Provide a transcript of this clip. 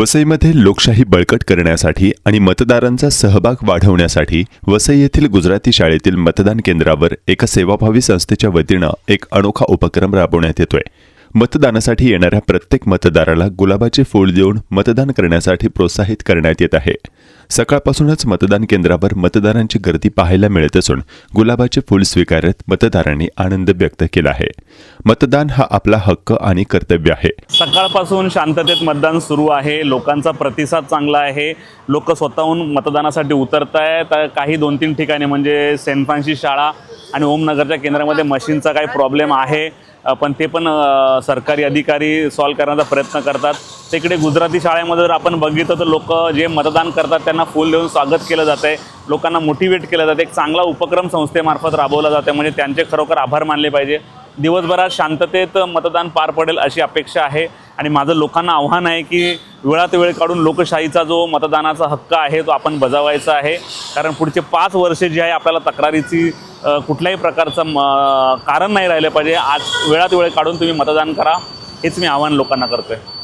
वसईमध्ये लोकशाही बळकट करण्यासाठी आणि मतदारांचा सहभाग वाढवण्यासाठी वसई येथील गुजराती शाळेतील मतदान केंद्रावर एका सेवाभावी संस्थेच्या वतीनं एक अनोखा उपक्रम राबवण्यात येतोय. मतदानासाठी येणाऱ्या प्रत्येक मतदाराला गुलाबाचे फूल देऊन मतदान करण्यासाठी प्रोत्साहित करण्यात येत आहे. सकाळपासूनच मतदान केंद्रावर मतदारांची गर्दी पाहायला मिळत असून गुलाबाचे फूल स्वीकारत मतदारांनी आनंद व्यक्त केला आहे. मतदान हा आपला हक्क आणि कर्तव्य आहे. सकाळपासून शांततेत मतदान सुरू आहे. लोकांचा प्रतिसाद चांगला आहे. लोक स्वतःहून मतदानासाठी उतरत आहेत काही दोन तीन ठिकाणी म्हणजे सेंट फ्रान्सिस शाळा आणि ओमनगरच्या केंद्रामध्ये मशीनचा काही प्रॉब्लेम आहे. पण ते पण सरकारी अधिकारी सॉल्व करण्याचा प्रयत्न करतात. तिकडे गुजराती शाळेमध्ये जर आपण बघितलं तर लोक जे मतदान करतात त्यांना फुल देऊन स्वागत केलं जातं आहे लोकांना मोटिवेट केलं जातं एक चांगला उपक्रम संस्थेमार्फत राबवला जातो म्हणजे त्यांचे खरोखर आभार मानले पाहिजे. दिवसभरात शांततेत मतदान पार पडेल अशी अपेक्षा आहे. आणि माझं लोकांना आव्हान आहे की वेळात वेळ काढून लोकशाहीचा जो मतदानाचा हक्क आहे तो आपण बजावायचा आहे. कारण पुढचे पाच वर्षे जी आहे आपल्याला तक्रारीची कुठल्याही प्रकारचं म कारण नाही राहिलं पाहिजे. आज वेळात वेळ काढून तुम्ही मतदान करा. हेच मी आव्हान लोकांना करतो आहे